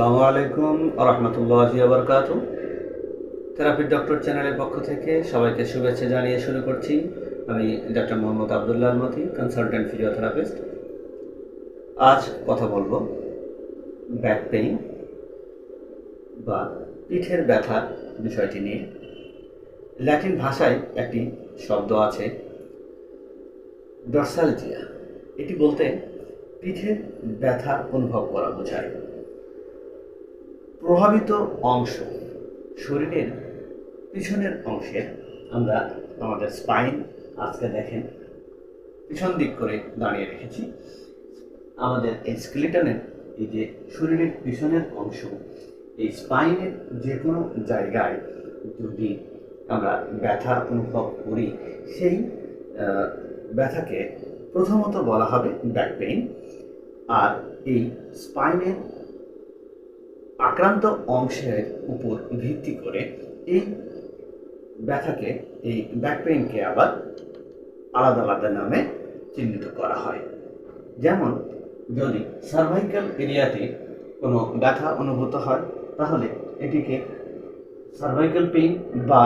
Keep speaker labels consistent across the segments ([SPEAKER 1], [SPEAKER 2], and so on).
[SPEAKER 1] আসসালামু আলাইকুম রহমতুল্লাহ আবরকাত therapy doctor চ্যানেলের পক্ষ থেকে সবাইকে শুভেচ্ছা জানিয়ে শুরু করছি। আমি doctor Mohammad Abdullah Moti consultant physiotherapist আজ কথা বলব ব্যাক পেইন বা পিঠের ব্যথার বিষয়টি নিয়ে। ল্যাটিন ভাষায় একটি শব্দ আছে ডরসালজিয়া এটি বলতে পিঠের ব্যথা অনুভব করা বোঝায়। প্রভাবিত অংশ, শরীরের পিছনের অংশে আমরা আমাদের স্পাইন আজকে দেখেন, পিছন দিক করে দাঁড়িয়ে রেখেছি। আমাদের এই স্কেলিটনের এই যে শরীরের পিছনের অংশ, এই স্পাইনের যে কোনো জায়গায় যদি আমরা ব্যথা অনুভব করি, সেই ব্যথাকে প্রথমত বলা হবে ব্যাক পেইন আর এই স্পাইনের আক্রান্ত অংশের উপর ভিত্তি করে এই ব্যথাকে, এই ব্যাক পেইনকে আবার আলাদা আলাদা নামে চিহ্নিত করা হয়। যেমন, যদি সার্ভাইকাল এরিয়াতে কোনো ব্যথা অনুভূত হয়, তাহলে এটিকে সার্ভাইকাল পেইন বা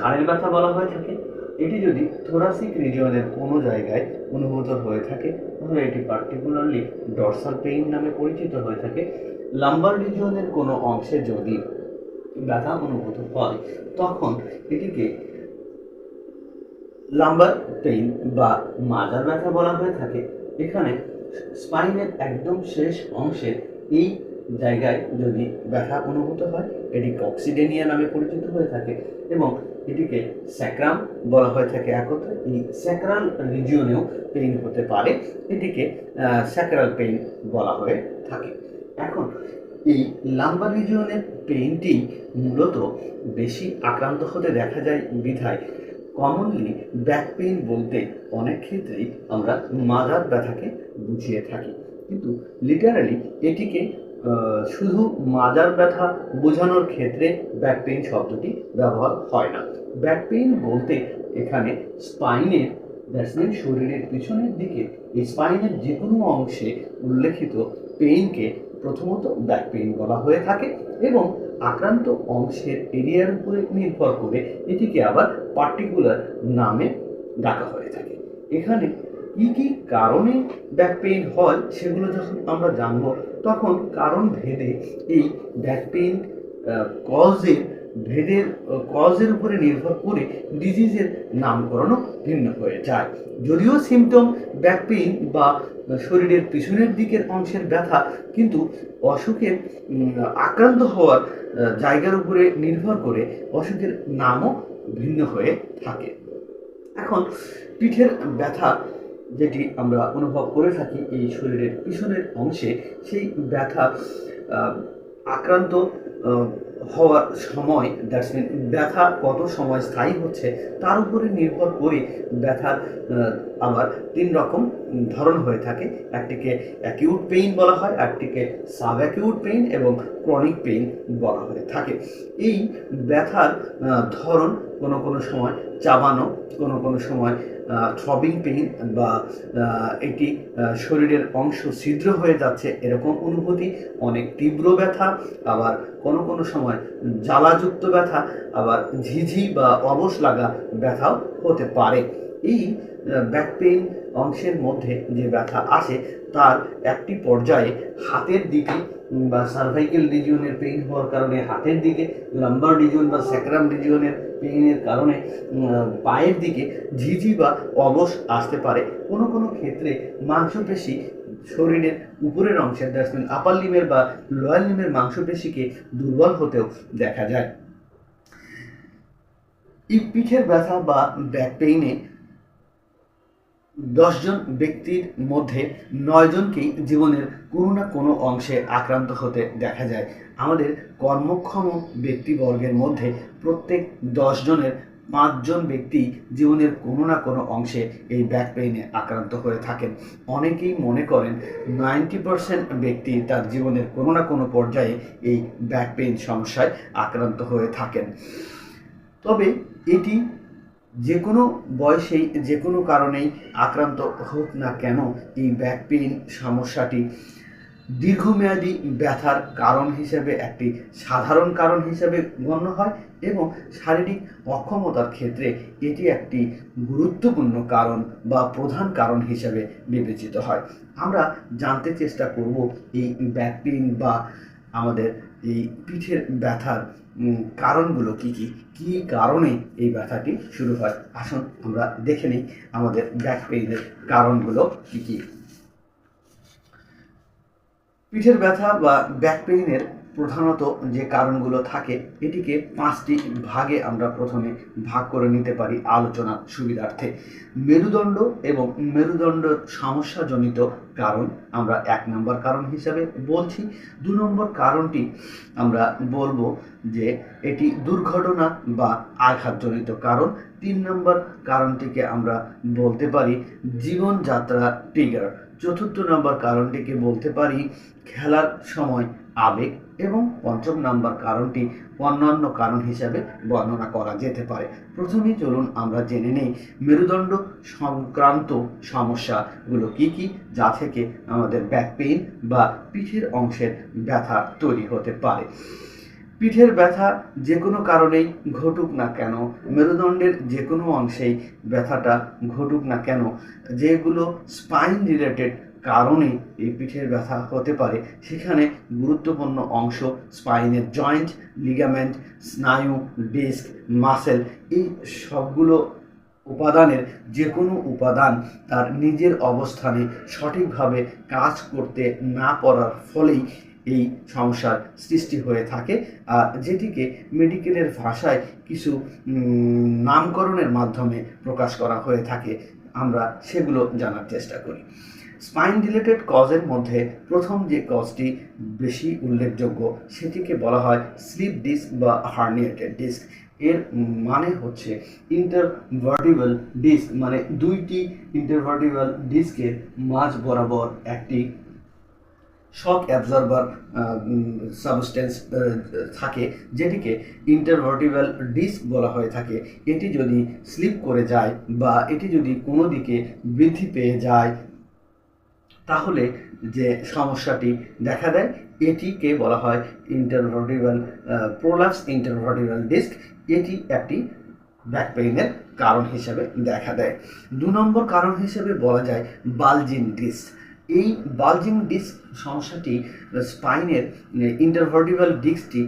[SPEAKER 1] ঘাড়ের ব্যথা বলা হয়ে থাকে। এটি যদি থোরাসিক রিজিয়নের কোনো জায়গায় অনুভূত হয়ে থাকে, তাহলে এটি পার্টিকুলারলি ডরসাল পেইন নামে পরিচিত হয়ে থাকে। লাম্বার রিজিয়নের কোনো অংশে যদি ব্যথা অনুভূত হয়, তখন এটিকে লাম্বার পেইন বা মাজার ব্যথা বলা হয়ে থাকে। এখানে স্পাইনের একদম শেষ অংশে এই জায়গায় যদি ব্যথা অনুভূত হয়, এটি কক্সিডেনিয়া নামে পরিচিত হয়ে থাকে এবং এটিকে স্যাক্রাম বলা হয়ে থাকে একত্রে। এই স্যাক্রাল রিজিয়নেও পেইন হতে পারে। এটিকে স্যাক্রাল পেইন বলা হয়ে থাকে। এখন, এই লাম্বার রিজিয়নের পেইনটি মূলত বেশি আক্রান্ত হতে দেখা যায় বিধায়। কমনলি ব্যাক পেইন বলতে অনেক ক্ষেত্রেই আমরা মাজার ব্যথাকে বুঝিয়ে থাকি। কিন্তু লিটারালি এটিকে শুধু মাজার ব্যথা বোঝানোর ক্ষেত্রে ব্যাক পেইন শব্দটি ব্যবহার হয় না। ব্যাক পেইন বলতে এখানে স্পাইনের দ্যাটস মিন শরীরের পিছনের দিকে স্পাইনের যে কোনো অংশে উল্লেখিত পেইনকে প্রথমত ব্যাক পেইন বলা হয়ে থাকে এবং আক্রান্ত অংশের এরিয়ার উপরে নির্ভর করে এটিকে আবার পার্টিকুলার নামে ডাকা হয়ে থাকে। এখানে কী কী কারণে ব্যাক পেইন হয় সেগুলো যখন আমরা জানব, তখন কারণ ভেদে এই ব্যাক পেইন কজের ভেদের কজের উপরে নির্ভর করে ডিজিজের নামকরণও ভিন্ন হয়ে যায়। যদিও সিমটম ব্যাক পেইন বা শরীরের পিছনের দিকের অংশের ব্যথা কিন্তু অসুখের আক্রান্ত হওয়ার জায়গার উপরে নির্ভর করে অসুখের নামও ভিন্ন হয়ে থাকে। এখন পিঠের ব্যথা যেটি আমরা অনুভব করে থাকি এই শরীরের পিছনের অংশে, সেই ব্যথা আক্রান্ত হওয়ার সময় দ্যাটস মিন ব্যথা কত সময় স্থায়ী হচ্ছে, তার উপরে নির্ভর করে ব্যথার আবার তিন রকম ধরন হয়ে থাকে। একটিকে অ্যাকিউট পেইন বলা হয়, একটিকে সাব অ্যাকিউট পেইন এবং ক্রনিক পেইন বলা হয়ে থাকে। এই ব্যথার ধরন কোনো কোনো সময় চাবানো, কোনো কোনো সময় থ্রবিং পেইন বা এটি শরীরের অংশ ছিদ্র হয়ে যাচ্ছে এরকম অনুভূতি, অনেক তীব্র ব্যথা, আবার কোনো কোনো সময় জ্বালাযুক্ত ব্যথা, আবার ঝিঝি বা অবশ লাগা ব্যথাও হতে পারে। এই ব্যাক পেইন অংশের মধ্যে যে ব্যথা আসে, তার একটি পর্যায়ে হাতের দিকে বা সার্ভাইকেল রিজিয়নের পেইন হওয়ার কারণে হাতের দিকে লাম্বার রিজিয়ন বা স্যাক্রাম রিজিয়নের পেইনের কারণে পায়ের দিকে ঝিঝি বা অবশ আসতে পারে। কোনো কোনো ক্ষেত্রে মাংসপেশি শরীরের উপরের অংশের দ্যাটস আপার লিমের বা লোয়ার লিমের মাংসপেশিকে দুর্বল হতেও দেখা যায়। এই পিঠের ব্যথা বা ব্যাক পেইনে দশজন ব্যক্তির মধ্যে নয়জনকেই জীবনের কোনো না কোনো অংশে আক্রান্ত হতে দেখা যায়। আমাদের কর্মক্ষম ব্যক্তিবর্গের মধ্যে প্রত্যেক দশজনের পাঁচজন ব্যক্তি জীবনের কোনো না কোনো অংশে এই ব্যাক পেইনে আক্রান্ত হয়ে থাকেন। অনেকেই মনে করেন নাইনটি পার্সেন্ট ব্যক্তি তার জীবনের কোনো না কোনো পর্যায়ে এই ব্যাক পেইন সমস্যায় আক্রান্ত হয়ে থাকেন। তবে এটি যে কোনো বয়সেই যে কোনো কারণেই আক্রান্ত হোক না কেন এই ব্যাক পেইন সমস্যাটি দীর্ঘমেয়াদী ব্যথার কারণ হিসেবে একটি সাধারণ কারণ হিসেবে গণ্য হয় এবং শারীরিক অক্ষমতার ক্ষেত্রে এটি একটি গুরুত্বপূর্ণ কারণ বা প্রধান কারণ হিসেবে বিবেচিত হয়। আমরা জানতে চেষ্টা করব এই ব্যাক পেইন বা আমাদের এই পিঠের ব্যথার কারণগুলো কি কি? কি কারণে এই ব্যথাটি শুরু হয়? আসুন আমরা দেখে নিই আমাদের ব্যাক পেইনের কারণগুলো কি কি? পিঠের ব্যথা বা ব্যাক পেইনের প্রধানত যে কারণগুলো থাকে, এটিকে পাঁচটি ভাগে আমরা প্রথমে ভাগ করে নিতে পারি আলোচনার সুবিধার্থে। মেরুদণ্ড এবং মেরুদণ্ড সমস্যাজনিত কারণ আমরা এক নম্বর কারণ হিসাবে বলছি। দু নম্বর কারণটি আমরা বলব যে এটি দুর্ঘটনা বা আঘাতজনিত কারণ। তিন নম্বর কারণটিকে আমরা বলতে পারি জীবনযাত্রা ট্রিগার চতুর্থ নম্বর কারণটিকে বলতে পারি খেলার সময় আবেগ এবং পঞ্চম নম্বর কারণটি অন্যান্য কারণ হিসাবে বর্ণনা করা যেতে পারে। প্রথমেই চলুন আমরা জেনে নেই মেরুদণ্ড সংক্রান্ত সমস্যাগুলো কি কি, যা থেকে আমাদের ব্যাক পেইন বা পিঠের অংশের ব্যথা তৈরি হতে পারে। পিঠের ব্যথা যে কোনো কারণেই ঘটুক না কেন, মেরুদণ্ডের যে কোনো অংশেই ব্যথাটা ঘটুক না কেন, যেগুলো স্পাইন রিলেটেড কারণে এই পিঠের ব্যথা হতে পারে, সেখানে গুরুত্বপূর্ণ অংশ স্পাইনের জয়েন্ট লিগামেন্ট স্নায়ু ডিস্ক মাসেল এই সবগুলো উপাদানের যে কোনো উপাদান তার নিজের অবস্থানে সঠিকভাবে কাজ করতে না পারার ফলেই এই সমস্যার সৃষ্টি হয়ে থাকে আর যেটিকে মেডিকেলের ভাষায় কিছু নামকরণের মাধ্যমে প্রকাশ করা হয়ে থাকে। আমরা সেগুলো জানার চেষ্টা করি। স্পাইন রিলেটেড কজের মধ্যে প্রথম যে কজটি বেশি উল্লেখযোগ্য, সেটিকে বলা হয় স্লিপ ডিস্ক বা হার্নিয়েটেড ডিস্ক। এর মানে হচ্ছে ইন্টারভার্টিবল ডিস্ক মানে দুইটি ইন্টারভার্টিবল ডিস্কের মাঝ বরাবর একটি শক অ্যাবজর্বার সাবস্টেন্স থাকে, যেটিকে ইন্টারভার্টিবল ডিস্ক বলা হয়ে থাকে। এটি যদি স্লিপ করে যায় বা এটি যদি কোনো দিকে বৃদ্ধি পেয়ে যায়, তাহলে যে সমস্যাটি দেখা দেয়, এটিকে বলা হয় ইন্টারভার্টিবল প্রোলাপস ইন্টারভার্টিবল ডিস্ক এটি একটি ব্যাক পেইনের কারণ হিসেবে দেখা দেয়। দু নম্বর কারণ হিসেবে বলা যায় বালজিন ডিস্ক এই বালজিং ডিস্ক সমস্যাটি স্পাইনের ইন্টারভার্টিবল ডিস্কটি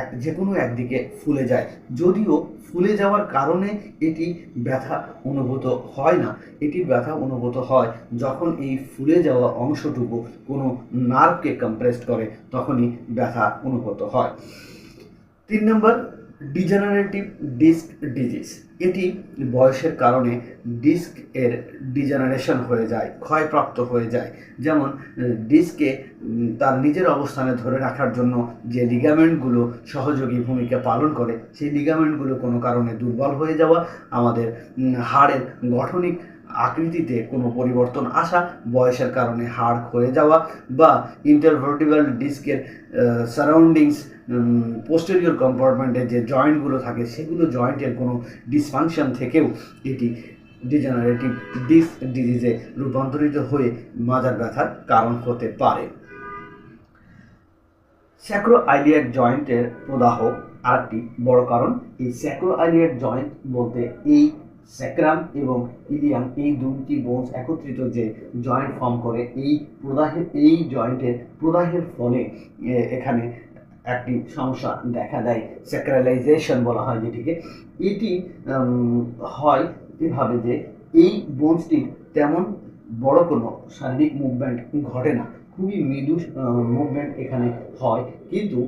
[SPEAKER 1] এক যে কোনো একদিকে ফুলে যায়। যদিও ফুলে যাওয়ার কারণে এটি ব্যথা অনুভূত হয় না। এটি ব্যথা অনুভূত হয় যখন এই ফুলে যাওয়া অংশটুকু কোনো নার্ভকে কম্প্রেস করে, তখনই ব্যথা অনুভূত হয়। তিন নম্বর ডিজেনারেটিভ ডিস্ক ডিজিজ এটি বয়সের কারণে ডিস্ক এর ডিজেনারেশন হয়ে যায়, ক্ষয়প্রাপ্ত হয়ে যায়। যেমন ডিস্কে তার নিজের অবস্থানে ধরে রাখার জন্য যে লিগামেন্টগুলো সহযোগী ভূমিকা পালন করে, সেই লিগামেন্টগুলো কোনো কারণে দুর্বল হয়ে যাওয়া, আমাদের হাড়ের গঠনিক আকৃতিতে কোনো পরিবর্তন আসা, বয়সের কারণে হাড় ক্ষয়ে যাওয়া বা ইন্টারভার্টিবল ডিস্কের সারাউন্ডিংস পোস্টেরিয়র কম্পার্টমেন্টের যে জয়েন্টগুলো থাকে, সেগুলো জয়েন্টের কোনো ডিসফাংশন থেকেও এটি ডিজেনারেটিভ ডিস ডিজিজে রূপান্তরিত হয়ে মাজার ব্যথার কারণ হতে পারে। স্যাক্রো আইলিয়াক জয়েন্টের প্রদাহ আরেকটি বড় কারণ, এই স্যাক্রো আইলিয়াক জয়েন্ট বলতে এই স্যাক্রাম এবং ইলিয়াম এই দুটি বোনস একত্রিত যে জয়েন্ট ফর্ম করে, এই প্রদাহের এই জয়েন্টের প্রদাহের ফলে এখানে একটি সমস্যা দেখা দেয় স্যাক্রালাইজেশন বলা হয় যেটিকে। এটি হয় এভাবে যে এই বোনসটির তেমন বড় কোনো শারীরিক মুভমেন্ট ঘটে না। খুবই মৃদু মুভমেন্ট এখানে হয়। কিন্তু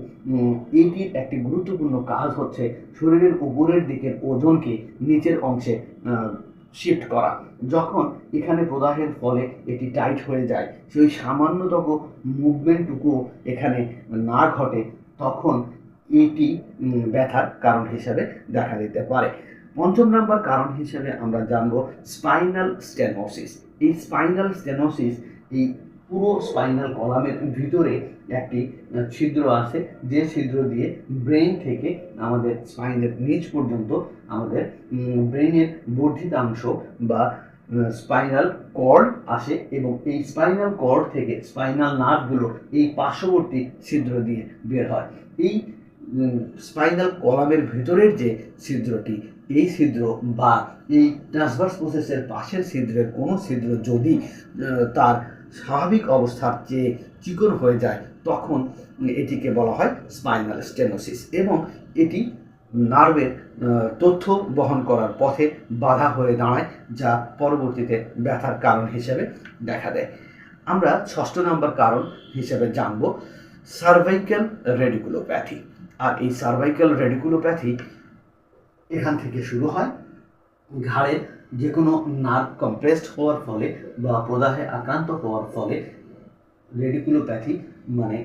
[SPEAKER 1] এটির একটি গুরুত্বপূর্ণ কাজ হচ্ছে শরীরের উপরের দিকের ওজনকে নিচের অংশে শিফট করা। যখন এখানে প্রদাহের ফলে এটি টাইট হয়ে যায়, সেই সামান্যতম মুভমেন্টটুকু এখানে না ঘটে তখন এটি ব্যথার কারণ হিসেবে দেখা দিতে পারে। পঞ্চম নাম্বার কারণ হিসেবে আমরা জানব স্পাইনাল স্টেনোসিস এই স্পাইনাল স্টেনোসিস এই পুরো স্পাইনাল কলামের ভিতরে একটি ছিদ্র আছে, যে ছিদ্র দিয়ে ব্রেন থেকে আমাদের স্পাইনের নিচ পর্যন্ত আমাদের ব্রেনের বর্ধিতাংশ বা স্পাইনাল কর্ড আসে এবং এই স্পাইনাল কর্ড থেকে স্পাইনাল নার্ভগুলো এই পার্শ্ববর্তী ছিদ্র দিয়ে বের হয়। এই স্পাইনাল কলামের ভেতরের যে ছিদ্রটি, এই ছিদ্র বা এই ট্রান্সভার্স প্রসেসের পাশের ছিদ্রের কোনো ছিদ্র যদি তার স্বাভাবিক অবস্থার চেয়ে চিকন হয়ে যায়, তখন এটিকে বলা হয় স্পাইনাল স্টেনোসিস এবং এটি নার্ভের তথ্য বহন করার পথে বাধা হয়ে দাঁড়ায়, যা পরবর্তীতে ব্যথার কারণ হিসেবে দেখা দেয়। আমরা ষষ্ঠ নম্বর কারণ হিসেবে জানব সার্ভাইকাল রেডিকুলোপ্যাথি আর এই সার্ভাইকাল রেডিকুলোপ্যাথি এখান থেকে শুরু হয় ঘাড়ের যে কোনো নার্ভ কম্প্রেসড হওয়ার ফলে বা প্রদাহে আক্রান্ত হওয়ার ফলে রেডিকুলোপ্যাথি মানে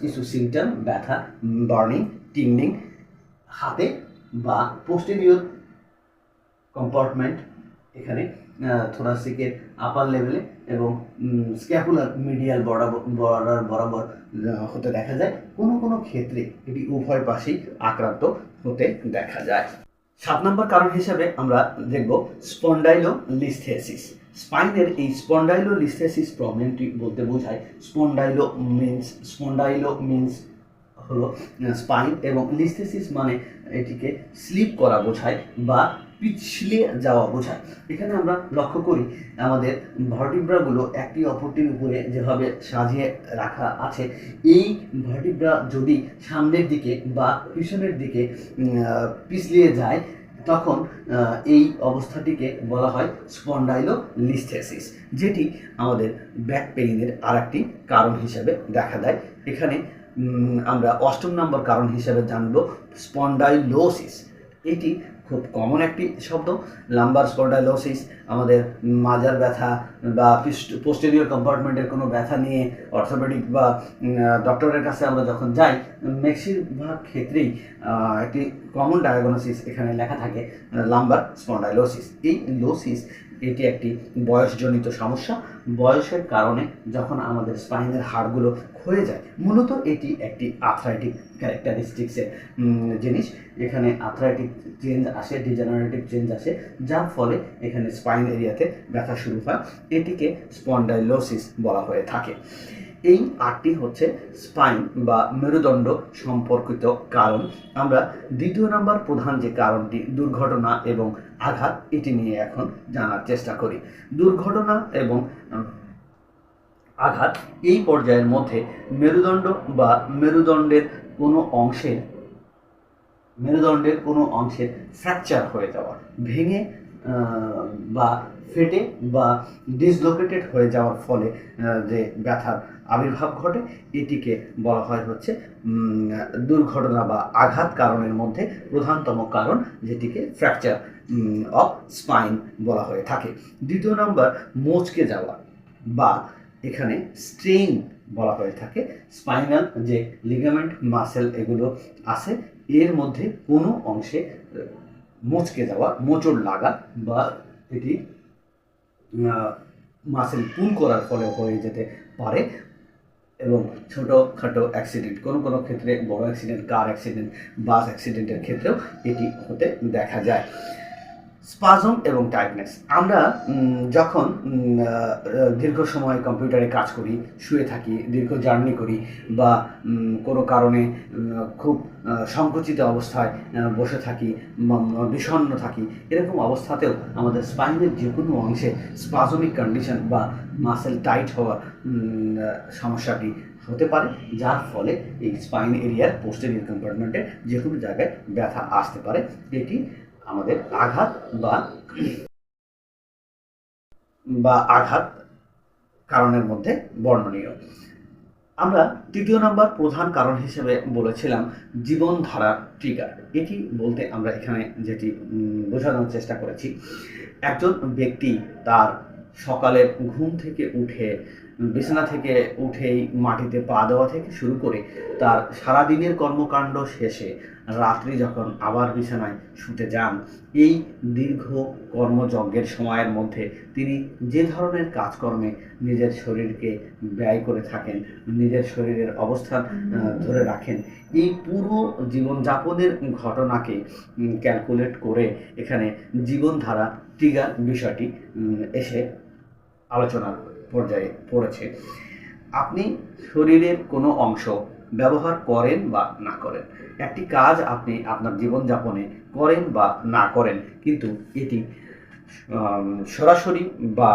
[SPEAKER 1] কিছু সিমটম ব্যথা বার্নিং টিংনিং হাতে বা পোস্টেরিয়র কম্পার্টমেন্ট এখানে থোরাসিকের আপার লেভেলে এবং স্ক্যাপুলার মিডিয়াল বরাবর বরাবর হতে দেখা যায়। কোনো কোনো ক্ষেত্রে এটি উভয় পাশেই আক্রান্ত হতে দেখা যায়। সাত নম্বর কারণ হিসেবে আমরা দেখব স্পন্ডাইলো লিস্থেসিস স্পাইনের এই স্পন্ডাইলো লিস্থেসিস প্রবলেমটি বলতে বোঝায় স্পন্ডাইলো মিন্স স্পন্ডাইলো মিন্স হলো স্পাইন এবং লিস্থেসিস মানে এটিকে স্লিপ করা বোঝায় বা পিছলে যাওয়া বোঝায়। এখানে আমরা লক্ষ্য করি, আমাদের ভার্টিব্রাগুলো একটি অপরটির উপরে যেভাবে সাজিয়ে রাখা আছে, এই ভার্টিব্রা যদি সামনের দিকে বা পিছনের দিকে পিছলিয়ে যায়, তখন এই অবস্থাটিকে বলা হয় স্পন্ডাইলো লিস্থেসিস যেটি আমাদের ব্যাক পেইনের আরেকটি কারণ হিসেবে দেখা দেয়। এখানে আমরা অষ্টম নম্বর কারণ হিসেবে জানব স্পন্ডাইলোসিস। এটি খুব কমন একটি শব্দ। লাম্বার স্পন্ডাইলোসিস আমাদের মাজার ব্যথা বা পোস্টেরিয়র কম্পার্টমেন্টের কোনো ব্যথা নিয়ে অর্থোপেডিক বা ডক্টরের কাছে আমরা যখন যাই, বেশিরভাগ ক্ষেত্রেই একটি কমন ডায়াগনোসিস এখানে লেখা থাকে লাম্বার স্পন্ডাইলোসিস এই লোসিস এটি একটি বয়সজনিত সমস্যা। বয়সের কারণে যখন আমাদের স্পাইনের হাড়গুলো ক্ষয়ে যায়, মূলত এটি একটি আথরাইটিক ক্যারেক্টারিস্টিক্সের জিনিস। এখানে আথরাইটিক চেঞ্জ আসে ডিজেনারেটিভ চেঞ্জ আসে, যার ফলে এখানে স্পাইন এরিয়াতে ব্যথা শুরু হয়। এটিকে স্পন্ডাইলোসিস বলা হয়ে থাকে। এই আটটি হচ্ছে স্পাইন বা মেরুদণ্ড সম্পর্কিত কারণ। আমরা দ্বিতীয় নাম্বার প্রধান যে কারণটি, দুর্ঘটনা এবং আঘাত, এটি নিয়ে এখন জানার চেষ্টা করি। দুর্ঘটনা এবং আঘাত এই পর্যায়ের মধ্যে মেরুদণ্ড বা মেরুদণ্ডের কোনো অংশের, মেরুদণ্ডের কোনো অংশের ফ্র্যাকচার হয়ে যাওয়া, ভেঙে বা ফেটে বা ডিসলোকেটেড হয়ে যাওয়ার ফলে যে ব্যথার আবির্ভাব ঘটে, এটিকে বলা হয় হচ্ছে দুর্ঘটনা বা আঘাত কারণের মধ্যে প্রধানতম কারণ, যেটিকে ফ্র্যাকচার অফ স্পাইন বলা হয়ে থাকে। দ্বিতীয় নম্বর মোচকে যাওয়া বা এখানে স্ট্রেইন বলা হয়ে থাকে। স্পাইনাল যে লিগামেন্ট মাসেল এগুলো আছে, এর মধ্যে কোনো অংশে মোচকে যাওয়া, মোচড় লাগা বা এটি মাসেল পুল করার ফলে হয়ে যেতে পারে এবং ছোটোখাটো অ্যাক্সিডেন্ট কোনো কোনো ক্ষেত্রে বড় অ্যাক্সিডেন্ট কার অ্যাক্সিডেন্ট বাস অ্যাক্সিডেন্টের ক্ষেত্রেও এটি হতে দেখা যায়। স্পাজম এবং টাইটনেস। আমরা যখন দীর্ঘ সময় কম্পিউটারে কাজ করি শুয়ে থাকি দীর্ঘ জার্নি করি বা কোনো কারণে খুব সংকুচিত অবস্থায় বসে থাকি বিষণ্ণ থাকি এরকম অবস্থাতেও আমাদের স্পাইনের যে কোনো অংশে স্পাজমিক কন্ডিশন বা মাসেল টাইট আহ, সমস্যাটি হতে পারে যার ফলে এই স্পাইন এরিয়ার পোস্টেরিয়র কম্পার্টমেন্টে যে কোনো জায়গায় ব্যথা আসতে পারে। এটি আমাদের আঘাত বা বা আঘাত কারণের মধ্যে বর্ণনীয়। আমরা তৃতীয় নম্বর প্রধান কারণ হিসেবে বলেছিলাম জীবনধারা ট্রিগার এটি বলতে আমরা এখানে যেটি বোঝানোর চেষ্টা করেছি। একজন ব্যক্তি তার সকালের ঘুম থেকে উঠে, বিছানা থেকে উঠেই মাটিতে পা দেওয়া থেকে শুরু করে তার সারাদিনের কর্মকাণ্ড শেষে রাত্রি যখন আবার বিছানায় শুতে যান, এই দীর্ঘ কর্মযজ্ঞের সময়ের মধ্যে তিনি যে ধরনের কাজকর্মে নিজের শরীরকে ব্যয় করে থাকেন, নিজের শরীরের অবস্থান ধরে রাখেন, এই পুরো জীবনযাপনের ঘটনাকে ক্যালকুলেট করে এখানে জীবনধারা ট্রিগার বিষয়টি এসে আলোচনার পর্যায়ে পড়েছে। আপনি শরীরের কোনো অংশ ব্যবহার করেন বা না করেন। একটি কাজ আপনি আপনার জীবনযাপনে করেন বা না করেন, কিন্তু এটি সরাসরি বা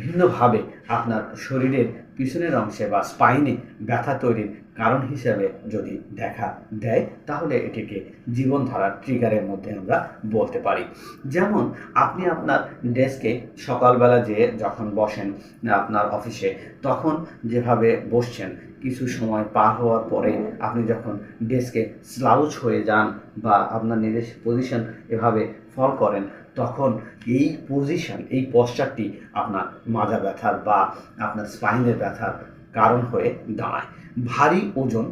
[SPEAKER 1] ভিন্নভাবে আপনার শরীরের পিছনের অংশে বা স্পাইনে ব্যথা তৈরির কারণ হিসেবে যদি দেখা দেয়, তাহলে এটিকে জীবনধারার ট্রিগারের মধ্যে আমরা বলতে পারি। যেমন, আপনি আপনার ডেস্কে সকালবেলা যেয়ে যখন বসেন আপনার অফিসে তখন যেভাবে বসছেন, কিছু সময় পার হওয়ার পরে আপনি যখন ডেস্কে স্লাউচ হয়ে যান বা আপনার নিজের পজিশন এভাবে ফল করেন, তখন এই পজিশন এই পশ্চারটি আপনার মাজা ব্যথার বা আপনার স্পাইনের ব্যথার কারণ হয়ে দাঁড়ায়। ভারী ওজন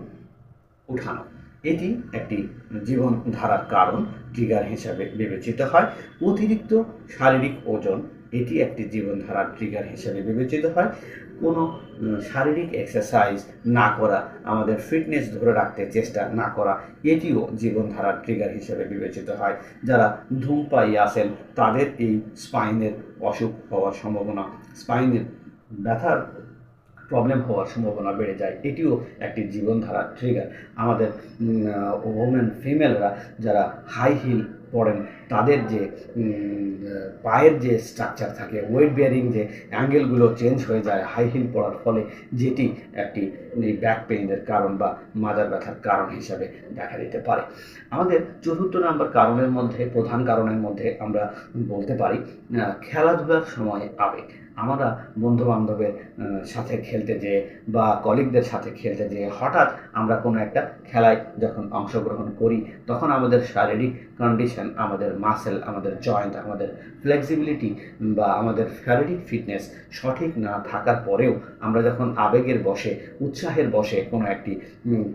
[SPEAKER 1] উঠানো। এটি একটি জীবনধারার কারণ ট্রিগার হিসাবে বিবেচিত হয়। অতিরিক্ত শারীরিক ওজন, এটি একটি জীবনধারার ট্রিগার হিসেবে বিবেচিত হয়। কোনো শারীরিক এক্সারসাইজ না করা, আমাদের ফিটনেস ধরে রাখতে চেষ্টা না করা, এটিও জীবনধারার ট্রিগার হিসেবে বিবেচিত হয়। যারা ধূমপাই আসেন তাদের এই স্পাইনের অসুখ হওয়ার সম্ভাবনা। স্পাইনের ব্যথার প্রবলেম হওয়ার সম্ভাবনা বেড়ে যায়, এটিও একটি জীবনধারার ট্রিগার আমাদের ওমেন ফিমেলরা যারা হাই হিল পড়েন, তাদের যে পায়ের যে স্ট্রাকচার থাকে ওয়েট বিয়ারিং যে অ্যাঙ্গেলগুলো চেঞ্জ হয়ে যায় হাই হিল পড়ার ফলে, যেটি একটি ব্যাক পেইনের কারণ বা মাজার ব্যথার কারণ হিসাবে দেখা দিতে পারে। আমাদের চতুর্থ নাম্বার কারণের মধ্যে, প্রধান কারণের মধ্যে আমরা বলতে পারি খেলাধুলার সময় আবেগ। আমরা বন্ধু বান্ধবের সাথে খেলতে যেয়ে বা কলিগদের সাথে খেলতে যেয়ে হঠাৎ আমরা কোনো একটা খেলায় যখন অংশগ্রহণ করি, তখন আমাদের শারীরিক কন্ডিশন আমাদের মাসেল আমাদের জয়েন্ট আমাদের ফ্লেক্সিবিলিটি বা আমাদের শারীরিক ফিটনেস সঠিক না থাকার পরেও আমরা যখন আবেগের বসে, উৎসাহের বসে কোনো একটি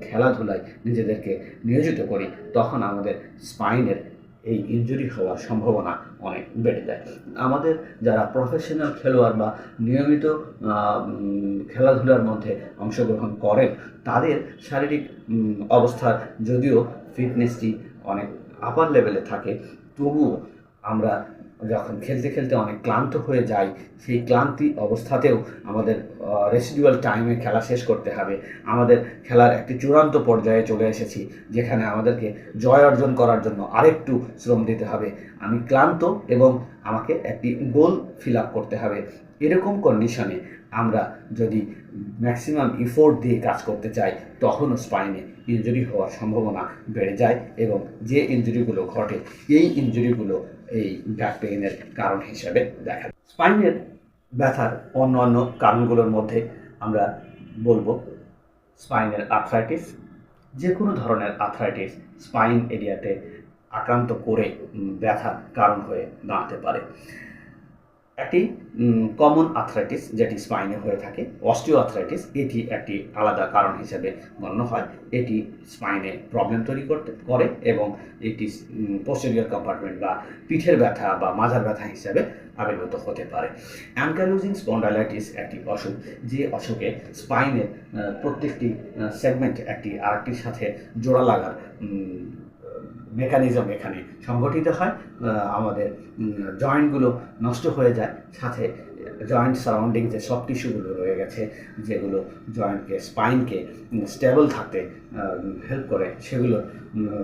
[SPEAKER 1] খেলাধুলায় নিজেদেরকে নিয়োজিত করি, তখন আমাদের স্পাইনের এই ইনজুরি হওয়ার সম্ভাবনা অনেক বেড়ে যায়। আমাদের যারা প্রফেশনাল খেলোয়াড় বা নিয়মিত খেলাধুলার মধ্যে অংশগ্রহণ করেন, তাদের শারীরিক অবস্থার যদিও ফিটনেসটি অনেক আপার লেভেলে থাকে, তবুও আমরা যখন খেলতে খেলতে অনেক ক্লান্ত হয়ে যাই, সেই ক্লান্তি অবস্থাতেও আমাদের রেসিডুয়াল টাইমে খেলা শেষ করতে হবে। আমাদের খেলার একটি চূড়ান্ত পর্যায়ে চলে এসেছি, যেখানে আমাদেরকে জয় অর্জন করার জন্য আরেকটু শ্রম দিতে হবে। আমি ক্লান্ত এবং আমাকে একটি গোল ফিল আপ করতে হবে। এরকম কন্ডিশনে আমরা যদি ম্যাক্সিমাম ইফোর্ট দিয়ে কাজ করতে চাই, তখনও স্পাইনে ইনজুরি হওয়ার সম্ভাবনা বেড়ে যায় এবং যে ইনজুরিগুলো ঘটে, এই ইনজুরিগুলো এই ব্যাক পেইনের কারণ হিসেবে দেখা যায়। স্পাইনের ব্যথার অন্য অন্য কারণগুলোর মধ্যে আমরা বলব স্পাইনের আর্থ্রাইটিস যে কোনো ধরনের আর্থ্রাইটিস স্পাইন এরিয়াতে আক্রান্ত করে ব্যথার কারণ হয়ে দাঁড়াতে পারে একটি কমন আর্থ্রাইটিস যেটি স্পাইনে হয়ে থাকে। অস্টিও আর্থ্রাইটিস এটি একটি আলাদা কারণ হিসেবে গণ্য হয়। এটি স্পাইনে প্রবলেম তৈরি করতে, করে এবং এটি পোস্টেরিয়র কম্পার্টমেন্ট বা পিঠের ব্যথা বা মাজার ব্যথা হিসেবে আবির্ভূত হতে পারে। অ্যাঙ্কালোজিং স্পন্ডালাইটিস একটি অসুখ, যে অসুখে স্পাইনের প্রত্যেকটি সেগমেন্ট একটি আরেকটির সাথে জোড়া লাগার মেকানিজম এখানে সংগঠিত হয় আমাদের জয়েন্টগুলো নষ্ট হয়ে যায়। সাথে জয়েন্ট সারাউন্ডিং যে সব টিস্যুগুলো রয়ে গেছে, যেগুলো জয়েন্টকে স্পাইনকে স্টেবল থাকতে হেল্প করে, সেগুলো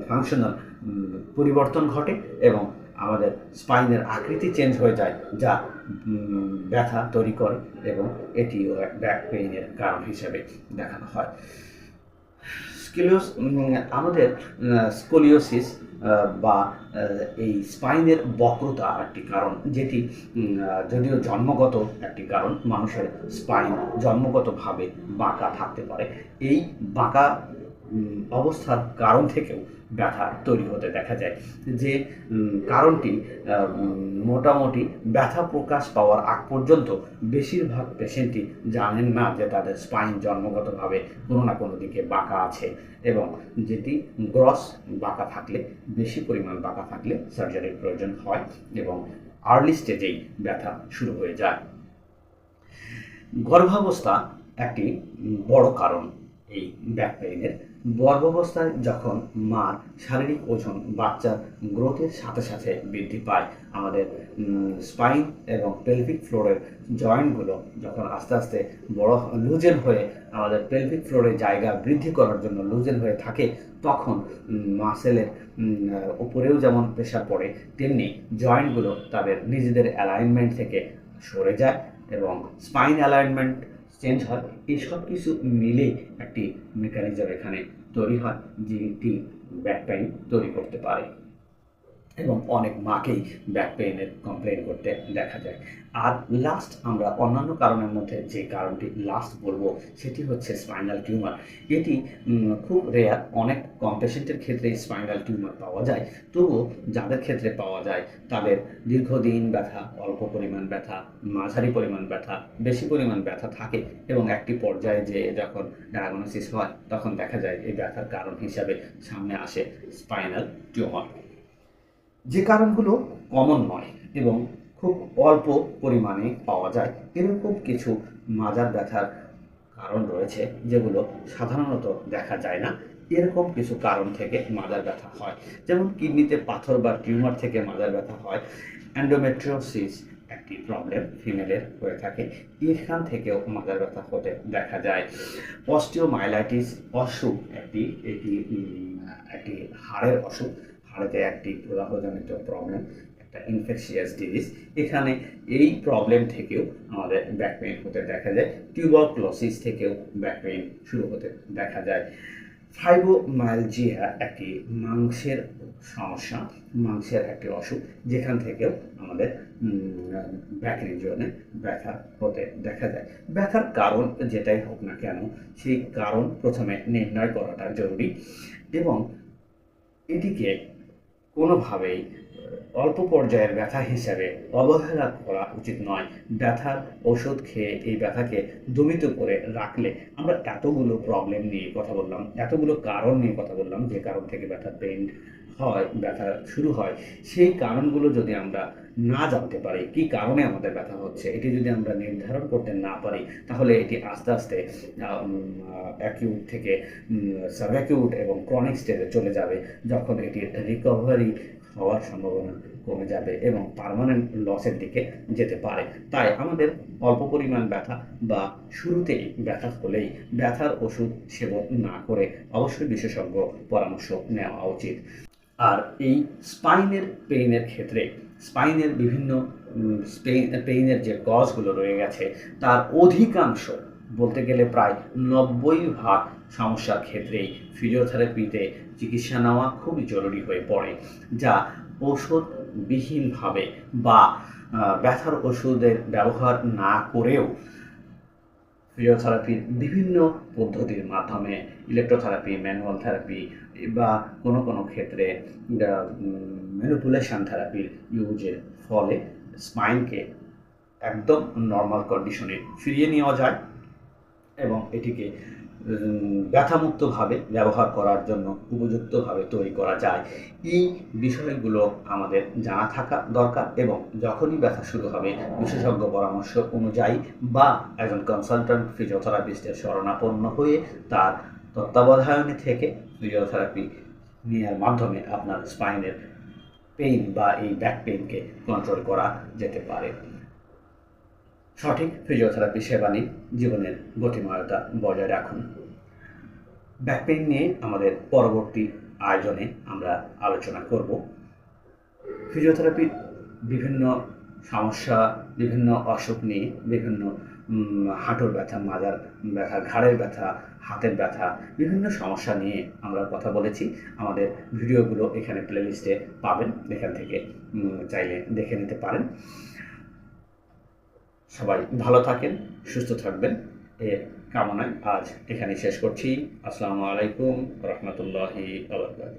[SPEAKER 1] ফাংশনাল পরিবর্তন ঘটে এবং আমাদের স্পাইনের আকৃতি চেঞ্জ হয়ে যায়, যা ব্যথা তৈরি করে এবং এটিও ব্যাক পেইনের কারণ হিসেবে দেখানো হয়। স্কিলিওস আমাদের স্কোলিওসিস বা এই স্পাইনের বক্রতা একটি কারণ, যেটি যদিও জন্মগত একটি কারণ, মানুষের স্পাইন জন্মগতভাবে বাঁকা থাকতে পারে। এই বাঁকা অবস্থার কারণ থেকেও ব্যথা তৈরি হতে দেখা যায়। যে কারণটি মোটামুটি ব্যথা প্রকাশ পাওয়ার আগ পর্যন্ত বেশিরভাগ পেশেন্টই জানেন না যে তাদের স্পাইন জন্মগতভাবে কোনো না কোনো দিকে বাঁকা আছে এবং যেটি গ্রস বাঁকা থাকলে, বেশি পরিমাণ বাঁকা থাকলে সার্জারির প্রয়োজন হয় এবং আর্লি স্টেজেই ব্যথা শুরু হয়ে যায়। গর্ভাবস্থা একটি বড় কারণ। এই ব্যাক পেইনের গর্ভাবস্থায় যখন মার শারীরিক ওজন বাচ্চার গ্রোথের সাথে সাথে বৃদ্ধি পায়, আমাদের স্পাইন এবং পেলভিক ফ্লোরের জয়েন্টগুলো যখন আস্তে আস্তে বড় লুজেন হয়ে আমাদের পেলভিক ফ্লোরের জায়গা বৃদ্ধি করার জন্য লুজেন হয়ে থাকে, তখন মাসেলের উপরেও যেমন প্রেশার পড়ে, তেমনি জয়েন্টগুলো তাদের নিজেদের অ্যালাইনমেন্ট থেকে সরে যায় এবং স্পাইন অ্যালাইনমেন্ট চেঞ্জ হয়, এই সব কিছু মিলে একটি মেকানিজম এখানে তৈরি হয়, যেটি ব্যাক পেন তৈরি করতে পারে। এবং অনেক মাকেই ব্যাক পেইনের কমপ্লেন করতে দেখা যায়। আর লাস্ট আমরা অন্যান্য কারণের মধ্যে যে কারণটি লাস্ট বলব, সেটি হচ্ছে স্পাইনাল টিউমার এটি খুব রেয়ার অনেক কম পেশেন্টের ক্ষেত্রে স্পাইনাল টিউমার পাওয়া যায়। তবুও যাদের ক্ষেত্রে পাওয়া যায়, তাদের দীর্ঘদিন ব্যথা, অল্প পরিমাণ ব্যথা, মাঝারি পরিমাণ ব্যথা, বেশি পরিমাণ ব্যথা থাকে এবং একটি পর্যায়ে যে যখন ডায়াগনোসিস হয়, তখন দেখা যায় এই ব্যথার কারণ হিসাবে সামনে আসে স্পাইনাল টিউমার যে কারণগুলো কমন নয় এবং খুব অল্প পরিমাণে পাওয়া যায়। এরকম কিছু মাজার ব্যথার কারণ রয়েছে যেগুলো সাধারণত দেখা যায় না। এরকম কিছু কারণ থেকে মাজার ব্যথা হয়। যেমন কিডনিতে পাথর বা টিউমার থেকে মাজার ব্যথা হয়। অ্যান্ডোমেট্রিওসিস একটি প্রবলেম ফিমেলের হয়ে থাকে। এখান থেকেও মাজার ব্যথা হতে দেখা যায়। অস্টিওমাইলাইটিস অসুখ একটি, এটি একটি হাড়ের অসুখ। হাড়েতে একটি প্রদাহজনিত প্রবলেম একটা ইনফেকশিয়াস ডিজিজ এখানে এই প্রবলেম থেকেও আমাদের ব্যাক পেইন হতে দেখা যায়। টিউবারক্লোসিস থেকেও ব্যাক শুরু হতে দেখা যায়। ফাইবোমাইলজিয়া একটি মাংসের সমস্যা, মাংসের একটি অসুখ, যেখান থেকেও আমাদের ব্যাক রিজনে ব্যথা হতে দেখা যায়। ব্যথার কারণ যেটাই হোক না কেন, সেই কারণ প্রথমে নির্ণয় করাটা জরুরি এবং এটিকে কোনোভাবেই অল্প পর্যায়ের ব্যথা হিসাবে অবহেলা করা উচিত নয়। ব্যথার ওষুধ খেয়ে এই ব্যথাকে দমিত করে রাখলে আমরা এতগুলো প্রবলেম নিয়ে কথা বললাম, এতগুলো কারণ নিয়ে কথা বললাম, যে কারণ থেকে ব্যথা পেইন হয়, ব্যথা শুরু হয়, সেই কারণগুলো যদি আমরা না জানতে পারি, কি কারণে আমাদের ব্যথা হচ্ছে, এটি যদি আমরা নির্ধারণ করতে না পারি, তাহলে এটি আস্তে আস্তে অ্যাকিউট থেকে সাবঅ্যাকিউট এবং ক্রনিক স্টেজে চলে যাবে। যখন এটি রিকভারি হওয়ার সম্ভাবনা কমে যাবে এবং পার্মানেন্ট লসের দিকে যেতে পারে। তাই আমাদের অল্প পরিমাণ ব্যথা বা শুরুতেই ব্যথা হলেই ব্যথার ওষুধ সেবন না করে অবশ্যই বিশেষজ্ঞ পরামর্শ নেওয়া উচিত। আর এই স্পাইনের পেইনের ক্ষেত্রে স্পাইনের বিভিন্ন পেইনের যে কজগুলো রয়ে গেছে, তার অধিকাংশ বলতে গেলে প্রায় নব্বই ভাগ সমস্যার ক্ষেত্রেই ফিজিওথেরাপিতে চিকিৎসা নেওয়া খুবই জরুরি হয়ে পড়ে, যা ওষুধবিহীনভাবে বা ব্যথার ওষুধের ব্যবহার না করেও ফিজিওথেরাপির বিভিন্ন পদ্ধতির মাধ্যমে ইলেকট্রোথেরাপি, ম্যানুয়াল থেরাপি বা কোনো কোনো ক্ষেত্রে ম্যানুপুলেশন থেরাপির ইউজের ফলে স্পাইনকে একদম নর্মাল কন্ডিশনে ফিরিয়ে নেওয়া যায় এবং এটিকে ব্যথামুক্তভাবে ব্যবহার করার জন্য উপযুক্তভাবে তৈরি করা যায়। এই বিষয়গুলো আমাদের জানা থাকা দরকার এবং যখনই ব্যথা শুরু হবে, বিশেষজ্ঞ পরামর্শ অনুযায়ী বা একজন কনসালট্যান্ট ফিজিওথেরাপিস্টের শরণাপন্ন হয়ে তার তত্ত্বাবধায়নে থেকে ফিজিওথেরাপি নেওয়ার মাধ্যমে আপনার স্পাইনের পেইন বা এই ব্যাক পেইনকে কন্ট্রোল করা যেতে পারে। সঠিক ফিজিওথেরাপি সেবা নিন, জীবনের গতিময়তা বজায় রাখুন। ব্যাক পেইন নিয়ে আমাদের পরবর্তী আয়োজনে আমরা আলোচনা করব। ফিজিওথেরাপির বিভিন্ন সমস্যা, বিভিন্ন অসুখ নিয়ে, বিভিন্ন হাঁটুর ব্যথা, মাজার ব্যথা, ঘাড়ের ব্যথা, হাতের ব্যথা, বিভিন্ন সমস্যা নিয়ে আমরা কথা বলেছি। আমাদের ভিডিওগুলো এখানে প্লেলিস্টে পাবেন। এখান থেকে চাইলে দেখে নিতে পারেন। সবাই ভালো থাকেন, সুস্থ থাকবেন। এ কামনায় আজ এখানে শেষ করছি। আসসালামু আলাইকুম রহমতুল্লাহি আবরকাত